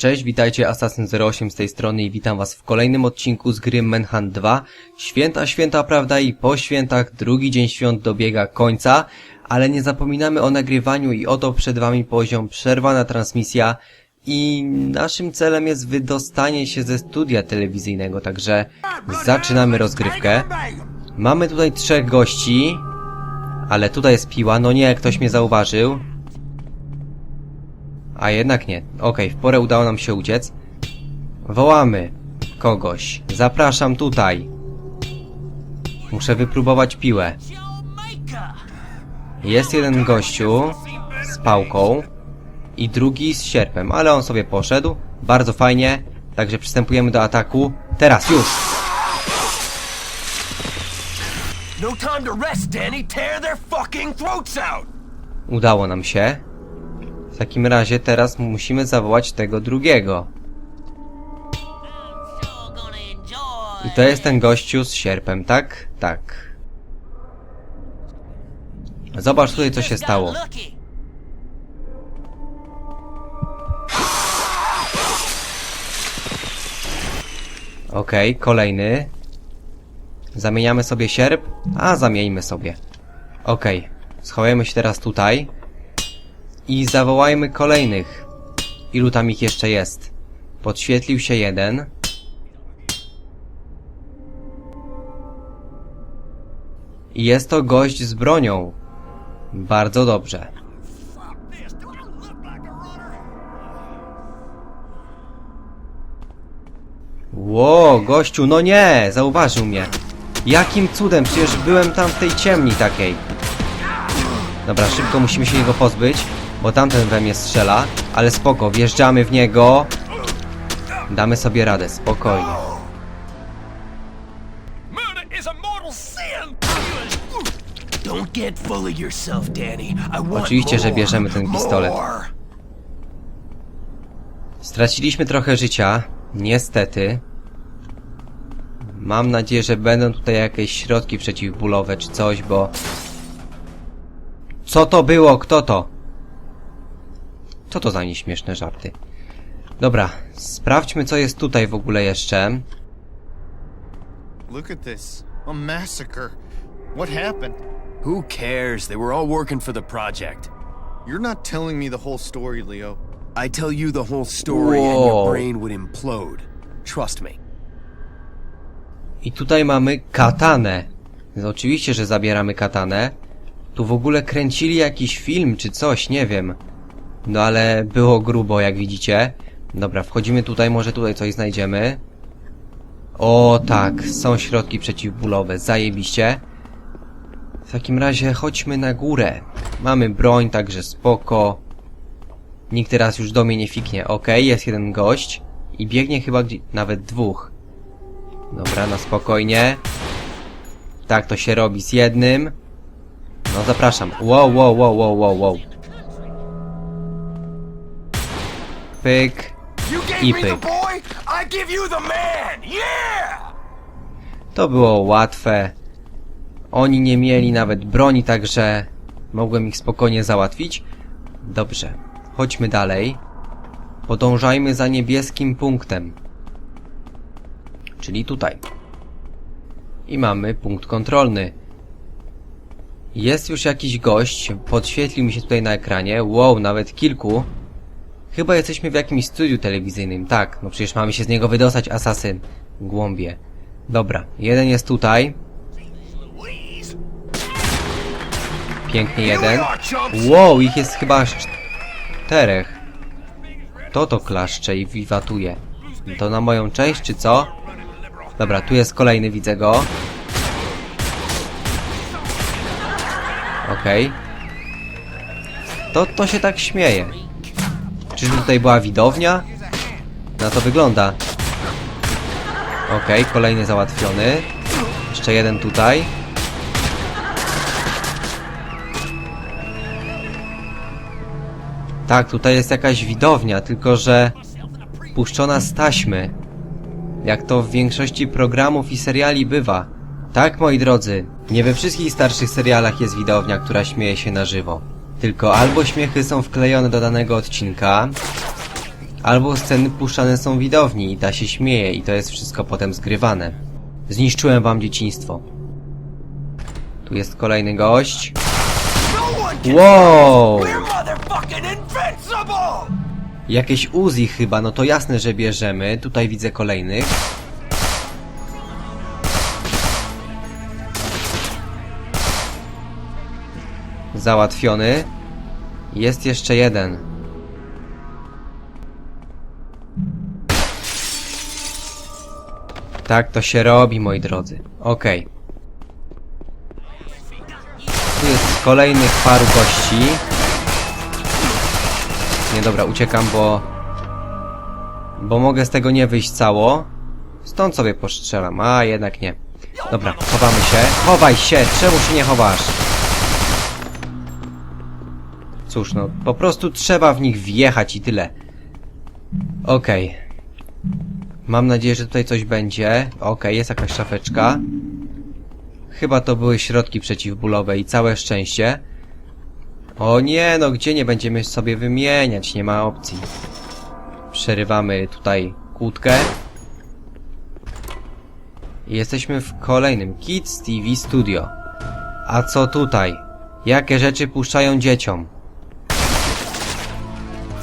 Cześć, witajcie Assassin08 z tej strony i witam was w kolejnym odcinku z gry Manhunt 2. Święta, święta prawda i po świętach drugi dzień świąt dobiega końca, ale nie zapominamy o nagrywaniu i oto przed wami poziom przerwana transmisja i naszym celem jest wydostanie się ze studia telewizyjnego, także zaczynamy rozgrywkę. Mamy tutaj trzech gości, ale tutaj jest piła, no nie, ktoś mnie zauważył. A jednak nie. Okej, w porę udało nam się uciec. Wołamy kogoś. Zapraszam tutaj. Muszę wypróbować piłę. Jest jeden gościu z pałką i drugi z sierpem, ale on sobie poszedł. Bardzo fajnie. Także przystępujemy do ataku. Teraz już! No. Udało nam się. Takim razie teraz musimy zawołać tego drugiego. I to jest ten gościu z sierpem, tak? Tak. Zobacz tutaj, co się stało. Okej, kolejny. Zamieniamy sobie sierp? A, zamieńmy sobie. Okej, schowajmy się teraz tutaj. I zawołajmy kolejnych. Ilu tam ich jeszcze jest? Podświetlił się jeden. I jest to gość z bronią. Bardzo dobrze. Ło, gościu, no nie! Zauważył mnie. Jakim cudem? Przecież byłem tam w tej ciemni takiej. Dobra, szybko musimy się jego pozbyć, bo tamten we mnie strzela, ale spoko, wjeżdżamy w niego. Damy sobie radę, spokojnie. Oczywiście, że bierzemy ten pistolet. Straciliśmy trochę życia, niestety. Mam nadzieję, że będą tutaj jakieś środki przeciwbólowe czy coś, bo... Co to było? Kto to? Co to za nieśmieszne żarty? Dobra, sprawdźmy co jest tutaj w ogóle jeszcze. Look at this. A massacre. What happened? Who cares? They were all working for the project. You're not telling me the whole story, Leo. I tell you the whole story and Whoa. your brain would implode. Trust me. I tutaj mamy katanę. No, oczywiście, że zabieramy katanę. Tu w ogóle kręcili jakiś film czy coś, nie wiem. No ale było grubo, jak widzicie. Dobra, wchodzimy tutaj, może tutaj coś znajdziemy. O tak, są środki przeciwbólowe, zajebiście. W takim razie chodźmy na górę. Mamy broń, także spoko. Nikt teraz już do mnie nie fiknie. Okej, jest jeden gość. I biegnie chyba gdzie... nawet dwóch. Dobra, na spokojnie. Tak to się robi z jednym. No zapraszam. Wow, wow, wow, wow, wow, wow. Pyk. I pyk. To było łatwe. Oni nie mieli nawet broni, także mogłem ich spokojnie załatwić. Dobrze. Chodźmy dalej. Podążajmy za niebieskim punktem. Czyli tutaj. I mamy punkt kontrolny. Jest już jakiś gość, podświetlił mi się tutaj na ekranie. Wow, nawet kilku. Chyba jesteśmy w jakimś studiu telewizyjnym. Tak, no przecież mamy się z niego wydostać, asasyn. Głąbie. Dobra, jeden jest tutaj. Pięknie jeden. Wow, ich jest chyba aż czterech. To to klaszcze i wiwatuje. To na moją część, czy co? Dobra, tu jest kolejny, widzę go. Okej. To, to się tak śmieje. Czyżby tutaj była widownia? Na to wygląda. Okej, kolejny załatwiony. Jeszcze jeden tutaj. Tak, tutaj jest jakaś widownia, tylko że puszczona z taśmy. Jak to w większości programów i seriali bywa. Tak, moi drodzy, nie we wszystkich starszych serialach jest widownia, która śmieje się na żywo. Tylko albo śmiechy są wklejone do danego odcinka, Albo sceny puszczane są widowni i ta się śmieje i to jest wszystko potem zgrywane. Zniszczyłem wam dzieciństwo. Tu jest kolejny gość. Wow! Jakieś Uzi chyba, no to jasne, że bierzemy. Tutaj widzę kolejnych. Załatwiony. Jest jeszcze jeden. Tak to się robi, moi drodzy. Okej. Tu jest kolejnych paru gości. Nie dobra, uciekam, bo... Bo mogę z tego nie wyjść cało. Stąd sobie postrzelam, a jednak nie. Dobra, chowamy się. Chowaj się! Czemu się nie chowasz? Cóż, no, po prostu trzeba w nich wjechać i tyle. Okej. Mam nadzieję, że tutaj coś będzie. Okej, jest jakaś szafeczka. Chyba to były środki przeciwbólowe i całe szczęście. O nie, no gdzie nie będziemy sobie wymieniać, nie ma opcji. Przerywamy tutaj kłódkę. Jesteśmy w kolejnym Kids TV Studio. A co tutaj? Jakie rzeczy puszczają dzieciom?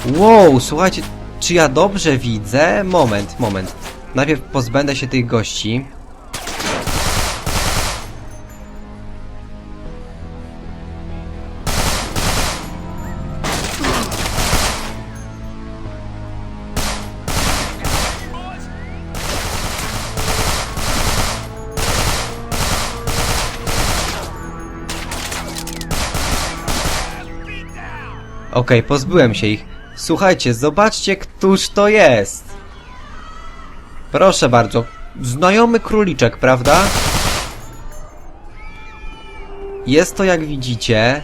Wow, słuchajcie, czy ja dobrze widzę? Moment, moment. Najpierw pozbędę się tych gości. Okej, pozbyłem się ich. Słuchajcie, zobaczcie, któż to jest. Proszę bardzo. Znajomy króliczek, prawda? Jest to, jak widzicie,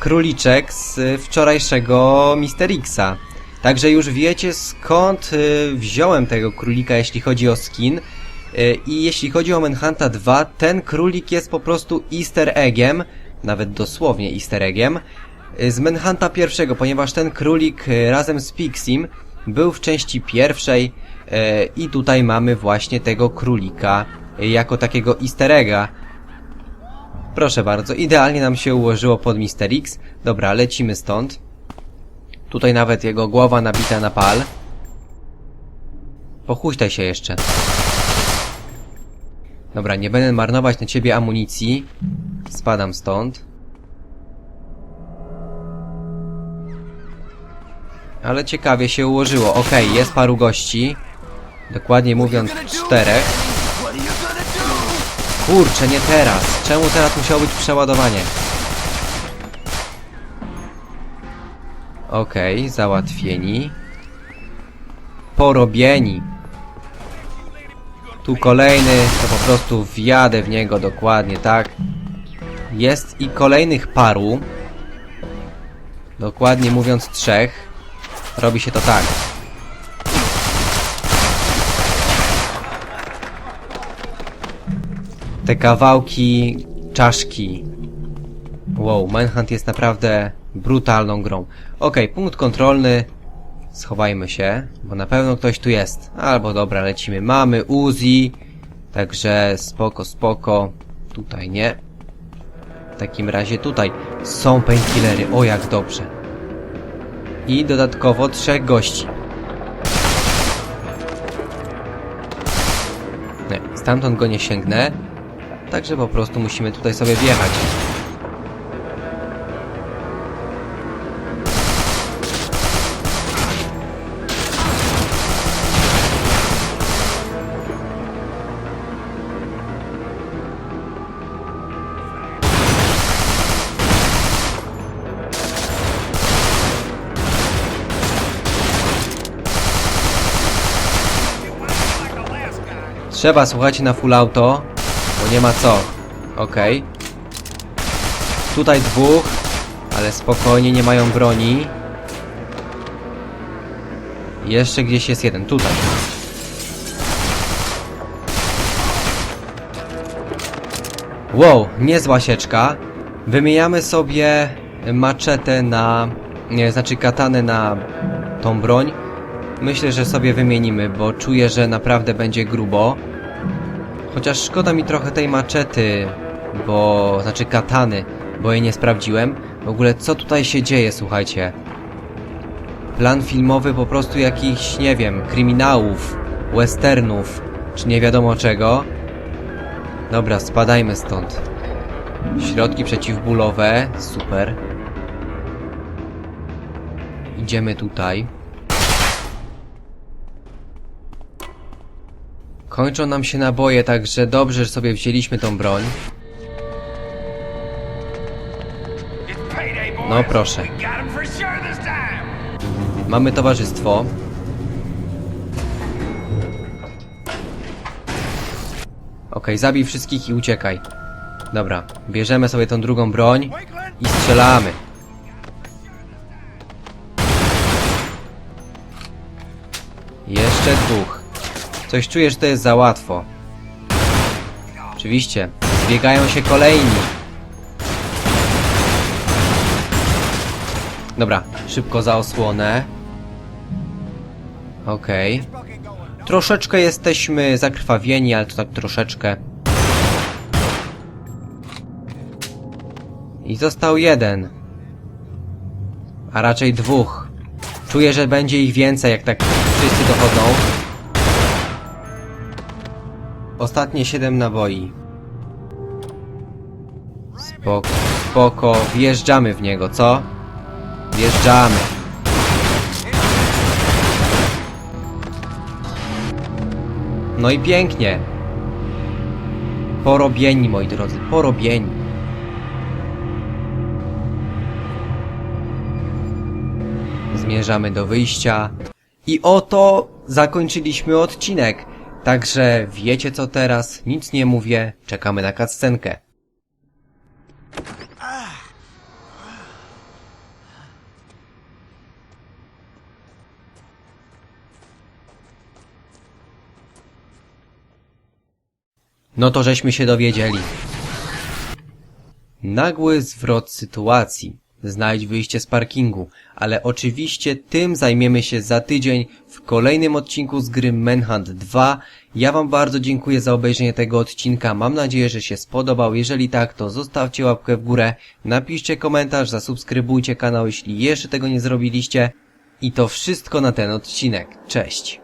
króliczek z wczorajszego Mister Xa. Także już wiecie skąd y, wziąłem tego królika, jeśli chodzi o skin. Y, I jeśli chodzi o Manhunta 2, ten królik jest po prostu easter eggiem, nawet dosłownie easter eggiem, z Manhunta pierwszego, ponieważ ten królik y, razem z Pixim był w części pierwszej y, i tutaj mamy właśnie tego królika y, jako takiego easter egga. Proszę bardzo, idealnie nam się ułożyło pod Mister X. Dobra, lecimy stąd. Tutaj nawet jego głowa nabita na pal. Pochuśtaj się jeszcze. Dobra, nie będę marnować na ciebie amunicji. Spadam stąd. Ale ciekawie się ułożyło. Okej, jest paru gości. Dokładnie mówiąc czterech. Kurczę, nie teraz. Czemu teraz musiało być przeładowanie? Okej, załatwieni. Porobieni. Tu kolejny, to po prostu wjadę w niego dokładnie, tak? Jest i kolejnych paru. Dokładnie mówiąc trzech. Robi się to tak. te kawałki czaszki. Wow, Manhunt jest naprawdę brutalną grą. Okej, punkt kontrolny. Schowajmy się, bo na pewno ktoś tu jest. Albo dobra, lecimy. Mamy Uzi, także spoko, spoko. Tutaj nie. W takim razie tutaj są painkillery. O, jak dobrze. I dodatkowo trzech gości. Nie, stamtąd go nie sięgnę. Także po prostu musimy tutaj sobie wjechać. Trzeba, słuchajcie, na full auto, bo nie ma co. Okej. Tutaj dwóch, ale spokojnie, nie mają broni. Jeszcze gdzieś jest jeden, tutaj. Wow, niezła sieczka. Wymieniamy sobie maczetę na... Nie, znaczy katanę na tą broń. Myślę, że sobie wymienimy, bo czuję, że naprawdę będzie grubo. Chociaż szkoda mi trochę tej maczety, bo... znaczy katany, bo jej nie sprawdziłem. W ogóle co tutaj się dzieje, słuchajcie? Plan filmowy po prostu jakichś, nie wiem, kryminałów, westernów, czy nie wiadomo czego. Dobra, spadajmy stąd. Środki przeciwbólowe, super. Idziemy tutaj. Kończą nam się naboje, także dobrze, że sobie wzięliśmy tą broń. No proszę. Mamy towarzystwo. Okej, zabij wszystkich i uciekaj. Dobra, bierzemy sobie tą drugą broń i strzelamy. Coś czuję, że to jest za łatwo. Oczywiście, zbiegają się kolejni. Dobra, szybko za osłonę. Okej. Troszeczkę jesteśmy zakrwawieni, ale to tak troszeczkę. I został jeden. A raczej dwóch. Czuję, że będzie ich więcej, jak tak wszyscy dochodzą. Ostatnie siedem naboi. Spoko, spoko. Wjeżdżamy w niego, co? Wjeżdżamy. No i pięknie. Porobieni, moi drodzy, porobieni. Zmierzamy do wyjścia. I oto zakończyliśmy odcinek. Także wiecie co teraz, nic nie mówię, czekamy na cutscenkę. No to żeśmy się dowiedzieli. Nagły zwrot sytuacji. Znajdź wyjście z parkingu, ale oczywiście tym zajmiemy się za tydzień w kolejnym odcinku z gry Manhunt 2. Ja wam bardzo dziękuję za obejrzenie tego odcinka, mam nadzieję, że się spodobał. Jeżeli tak, to zostawcie łapkę w górę, napiszcie komentarz, zasubskrybujcie kanał, jeśli jeszcze tego nie zrobiliście. I to wszystko na ten odcinek. Cześć!